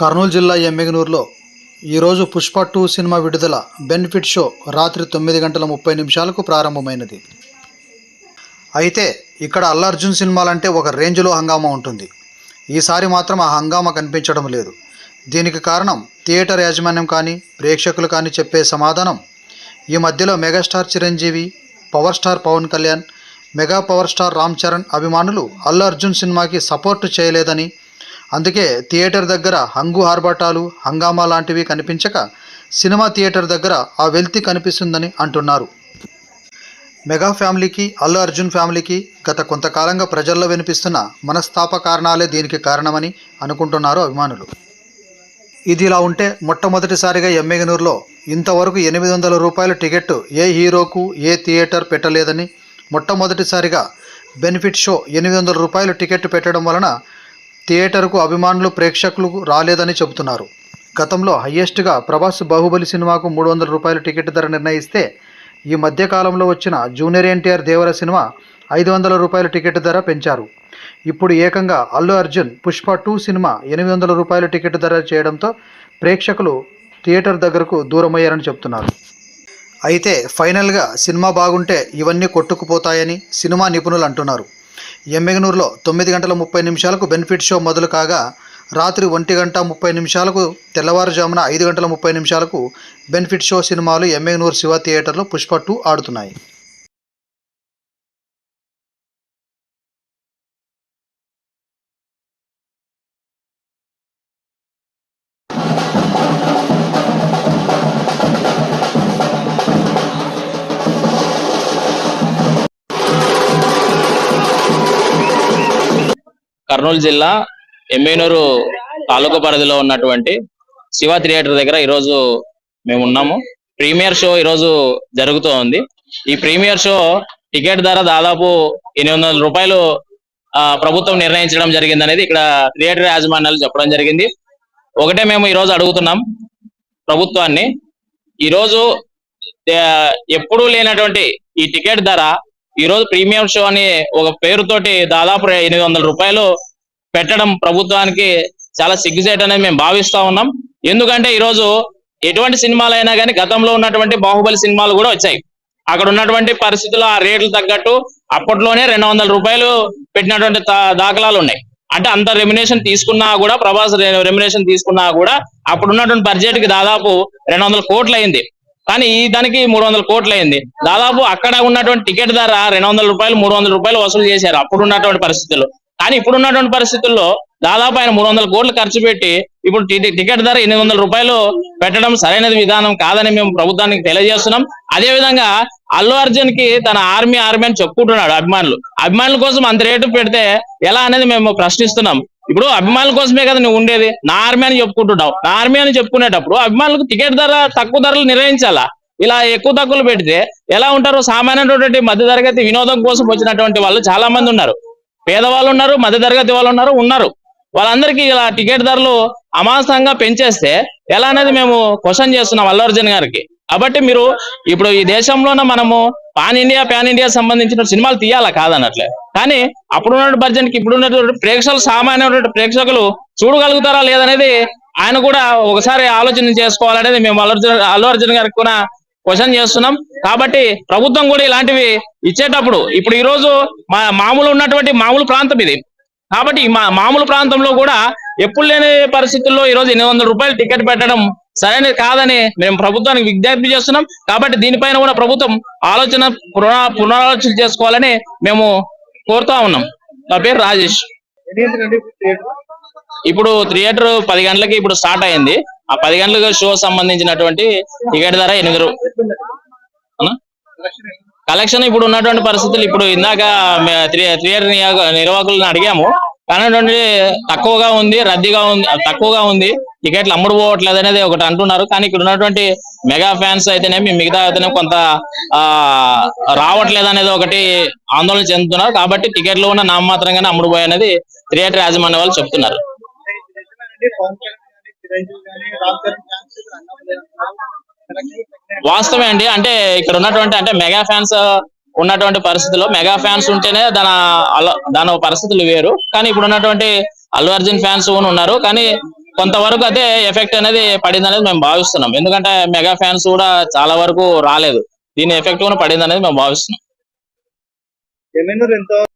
కర్నూలు జిల్లా ఎమ్మిగనూరులో ఈరోజు పుష్ప టూ సినిమా విడుదల బెనిఫిట్ షో రాత్రి తొమ్మిది గంటల ముప్పై నిమిషాలకు ప్రారంభమైనది. అయితే ఇక్కడ అల్లర్జున్ సినిమాలంటే ఒక రేంజ్లో హంగామా ఉంటుంది. ఈసారి మాత్రం ఆ హంగామా కనిపించడం లేదు. దీనికి కారణం థియేటర్ యాజమాన్యం కానీ ప్రేక్షకులు కానీ చెప్పే సమాధానం ఈ మధ్యలో megastar Chiranjeevi power star Pawan Kalyan mega power star Ram Charan అభిమానులు అల్లు అర్జున్ సినిమాకి సపోర్ట్ చేయలేదని అందుకే థియేటర్ దగ్గర హంగు ఆర్భాటాలు హంగామా లాంటివి కనిపించక సినిమా థియేటర్ దగ్గర ఆ వెల్తి కనిపిస్తుందని అంటున్నారు. మెగా ఫ్యామిలీకి అల్లు అర్జున్ ఫ్యామిలీకి గత కొంతకాలంగా ప్రజల్లో వినిపిస్తున్న మనస్తాప కారణాలే దీనికి కారణమని అనుకుంటున్నారు అభిమానులు. ఇది ఇలా ఉంటే మొట్టమొదటిసారిగా ఎమ్మెగనూరులో ఇంతవరకు ఎనిమిది వందల రూపాయల టికెట్ ఏ హీరోకు ఏ థియేటర్ పెట్టలేదని మొట్టమొదటిసారిగా బెనిఫిట్ షో ఎనిమిది వందల రూపాయల టికెట్ పెట్టడం వలన థియేటర్కు అభిమానులు ప్రేక్షకులు రాలేదని చెబుతున్నారు. గతంలో హయ్యెస్ట్గా ప్రభాస్ బాహుబలి సినిమాకు మూడు వందల రూపాయల టికెట్ ధర నిర్ణయిస్తే ఈ మధ్యకాలంలో వచ్చిన జూనియర్ ఎన్టీఆర్ దేవర సినిమా ఐదు వందల రూపాయల టికెట్ ధర పెంచారు. ఇప్పుడు ఏకంగా అల్లు అర్జున్ పుష్ప టూ సినిమా ఎనిమిది వందల రూపాయల టికెట్ ధర చేయడంతో ప్రేక్షకులు థియేటర్ దగ్గరకు దూరమయ్యారని చెప్తున్నారు అయితే ఫైనల్గా సినిమా బాగుంటే ఇవన్నీ కొట్టుకుపోతాయని సినిమా నిపుణులు అంటున్నారు. ఎమ్మెగనూరులో తొమ్మిది గంటల ముప్పై నిమిషాలకు బెనిఫిట్ షో మొదలు కాగా రాత్రి ఒంటి గంట ముప్పై నిమిషాలకు తెల్లవారుజామున ఐదు గంటల ముప్పై నిమిషాలకు బెనిఫిట్ షో సినిమాలు ఎమ్మెగనూరు శివ థియేటర్లో పుష్ప టూ ఆడుతున్నాయి. కర్నూలు జిల్లా ఎమ్మెనూరు తాలూకా పరిధిలో ఉన్నటువంటి శివ థియేటర్ దగ్గర ఈరోజు మేము ఉన్నాము. ప్రీమియర్ షో ఈరోజు జరుగుతూ ఉంది. ఈ ప్రీమియర్ షో టికెట్ ధర దాదాపు ఎనిమిది వందల రూపాయలు ఆ, ప్రభుత్వం నిర్ణయించడం జరిగింది అనేది ఇక్కడ థియేటర్ యాజమాన్యాలు చెప్పడం జరిగింది. ఒకటే మేము ఈరోజు అడుగుతున్నాం ప్రభుత్వాన్ని. ఈరోజు ఎప్పుడూ లేనటువంటి ఈ టికెట్ ధర ఈ రోజు ప్రీమియం షో అని ఒక పేరుతోటి దాదాపు ఎనిమిది వందల రూపాయలు పెట్టడం ప్రభుత్వానికి చాలా సిగ్గుచేట అనేది మేము భావిస్తా ఉన్నాం. ఎందుకంటే ఈరోజు ఎటువంటి సినిమాలైనా కానీ గతంలో ఉన్నటువంటి బాహుబలి సినిమాలు కూడా వచ్చాయి. అక్కడ ఉన్నటువంటి పరిస్థితుల్లో ఆ రేట్లు తగ్గట్టు అప్పట్లోనే రెండు వందల రూపాయలు పెట్టినటువంటి దాఖలాలు ఉన్నాయి. అంటే అంత రెమ్యునేషన్ తీసుకున్నా కూడా ప్రభాస్ రెమ్యునేషన్ తీసుకున్నా కూడా అప్పుడు ఉన్నటువంటి బడ్జెట్కి దాదాపు రెండు వందల కోట్లు అయింది. కానీ ఈ దానికి మూడు వందల కోట్లు అయింది దాదాపు అక్కడ ఉన్నటువంటి టికెట్ ధర రెండు వందల రూపాయలు మూడు వందల రూపాయలు వసూలు చేశారు అప్పుడు ఉన్నటువంటి పరిస్థితుల్లో. కానీ ఇప్పుడు ఉన్నటువంటి పరిస్థితుల్లో దాదాపు ఆయన మూడు వందల కోట్లు ఖర్చు పెట్టి ఇప్పుడు టికెట్ ధర ఎనిమిది వందల రూపాయలు పెట్టడం సరైనది విధానం కాదని మేము ప్రభుత్వానికి తెలియజేస్తున్నాం. అదే విధంగా అల్లు అర్జున్కి తన ఆర్మీ ఆర్మీ అని చెప్పుకుంటున్నాడు అభిమానులు. అభిమానుల కోసం అంత రేటు పెడితే ఎలా అనేది మేము ప్రశ్నిస్తున్నాం. ఇప్పుడు అభిమానుల కోసమే కదా నువ్వు ఉండేది. నా ఆర్మీ అని చెప్పుకుంటున్నావు. నా ఆర్మీ అని చెప్పుకునేటప్పుడు అభిమానులకు టికెట్ ధర తక్కువ ధరలు నిర్ణయించాలా? ఇలా ఎక్కువ తక్కువలు పెడితే ఎలా ఉంటారు? సామాన్యమైనటువంటి మధ్య తరగతి వినోదం కోసం వచ్చినటువంటి వాళ్ళు చాలా మంది ఉన్నారు. పేదవాళ్ళు ఉన్నారు మధ్య తరగతి వాళ్ళు ఉన్నారు ఉన్నారు. వాళ్ళందరికీ ఇలా టికెట్ ధరలు అమాసంగా పెంచేస్తే ఎలా అనేది మేము క్వశ్చన్ చేస్తున్నాం అల్లు అర్జున్ గారికి. కాబట్టి మీరు ఇప్పుడు ఈ దేశంలోనే మనము పాన్ ఇండియా పాన్ ఇండియా సంబంధించిన సినిమాలు తీయాలా కాదన్నట్లే. కానీ అప్పుడున్న బడ్జెట్కి ఇప్పుడున్నటువంటి ప్రేక్షకులు సామాన్యమైనటువంటి ప్రేక్షకులు చూడగలుగుతారా లేదనేది ఆయన కూడా ఒకసారి ఆలోచన చేసుకోవాలనేది మేము అల్లు అల్లు అర్జున్ గారికి కూడా క్వశ్చన్ చేస్తున్నాం. కాబట్టి ప్రభుత్వం కూడా ఇలాంటివి ఇచ్చేటప్పుడు ఇప్పుడు ఈ రోజు మా మామూలు ఉన్నటువంటి మామూలు ప్రాంతం ఇది. కాబట్టి మా మామూలు ప్రాంతంలో కూడా ఎప్పుడు లేని పరిస్థితుల్లో ఈ రోజు ఎనిమిది వందల రూపాయలు టికెట్ పెట్టడం సరైనది కాదని మేము ప్రభుత్వానికి విజ్ఞప్తి చేస్తున్నాం. కాబట్టి దీనిపైన కూడా ప్రభుత్వం ఆలోచన పునరా పునరాలోచన చేసుకోవాలని మేము కోరుతా ఉన్నాం. నా పేరు రాజేష్. ఇప్పుడు థియేటర్ పది గంటలకి ఇప్పుడు స్టార్ట్ అయింది. ఆ పది గంటలకు షో సంబంధించినటువంటి టికెట్ ధర ఎనిమిది కలెక్షన్ ఇప్పుడు ఉన్నటువంటి పరిస్థితులు ఇప్పుడు ఇందాక థియేటర్ నిర్వాహకులను అడిగాము. కానీ తక్కువగా ఉంది రద్దీగా ఉంది తక్కువగా ఉంది. టికెట్లు అమ్ముడు పోవట్లేదు అనేది ఒకటి అంటున్నారు. కానీ ఇక్కడ ఉన్నటువంటి మెగా ఫ్యాన్స్ అయితేనేమి మిగతా అయితేనే కొంత ఆ రావట్లేదు అనేది ఒకటి ఆందోళన చెందుతున్నారు. కాబట్టి టికెట్లు ఉన్న నామమాత్రంగానే అమ్ముడు పోయి అనేది థియేటర్ యాజమాన్య వాళ్ళు చెప్తున్నారు. వాస్తవే అండి. అంటే ఇక్కడ ఉన్నటువంటి అంటే మెగా ఫ్యాన్స్ ఉన్నటువంటి పరిస్థితుల్లో మెగా ఫ్యాన్స్ ఉంటేనే దాని దాని పరిస్థితులు వేరు. కానీ ఇప్పుడు ఉన్నటువంటి అల్లు అర్జున్ ఫ్యాన్స్ ఉన్నారు. కానీ కొంతవరకు అదే ఎఫెక్ట్ అనేది పడింది అనేది మేము భావిస్తున్నాం. ఎందుకంటే మెగా ఫ్యాన్స్ కూడా చాలా వరకు రాలేదు. దీని ఎఫెక్ట్ కూడా పడింది అనేది మేము భావిస్తున్నాం. ఎంతో